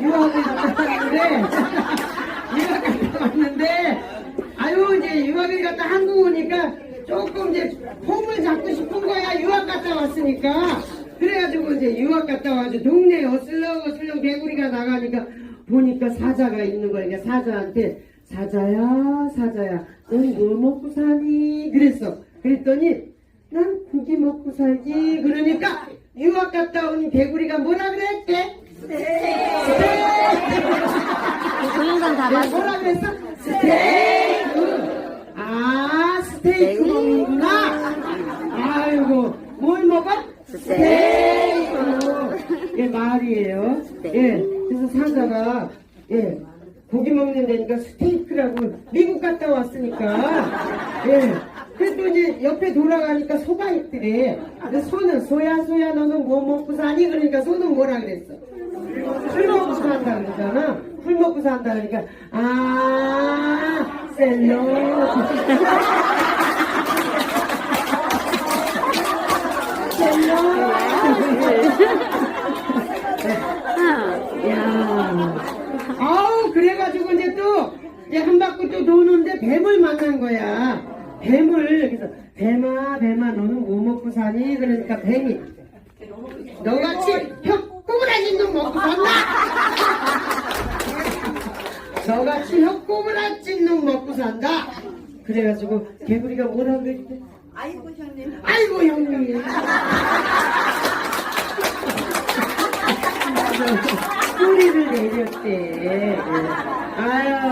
유학을 갔다 왔는데 유학 갔다 왔는데 아유 이제 유학을 갔다 한국 오니까 조금 이제 폼을 잡고 싶은 거야 유학 갔다 왔으니까. 그래가지고 이제 유학 갔다 와서 동네에 어슬렁어슬렁 개구리가 나가니까 보니까 사자가 있는 거야. 그러니까 사자한테 사자야 사자야 넌 뭐 먹고 사니? 그랬어. 그랬더니 난 고기 먹고 살지. 그러니까 유학 갔다 온 개구리가 뭐라 그랬대? 동영상 다 내가 봤어. 뭐라 그랬어? 스테이크 아 스테이크 먹는구나 아이고 뭘 먹어? 스테이크 예 말이에요 예 그래서 사자가 예 고기 먹는 데니까 스테이크라고 미국 갔다 왔으니까 예 그래도 이제 옆에 돌아가니까 소가 있더래 근데 소는 소야 소야 너는 뭐 먹고 사니? 그러니까 소는 뭐라 그랬어? 풀 먹고 산다 그러잖아. 풀 먹고 산다 그러니까 아 셀러 셀러 야 아우 그래가지고 이제 또 이제 한 바퀴 또 도는데 뱀을 만난 거야. 뱀을 그래서 뱀아 뱀아 너는 뭐 먹고 사니? 그러니까 뱀이 너같이 혀 꼬부라진 놈 먹고 산다. 너같이 혀 꼬부라진 놈 먹고 산다. 그래가지고 개구리가 뭐라 그랬대? 아이고 형님. 아이고 형님. 소리를 내렸대. 예. 아유.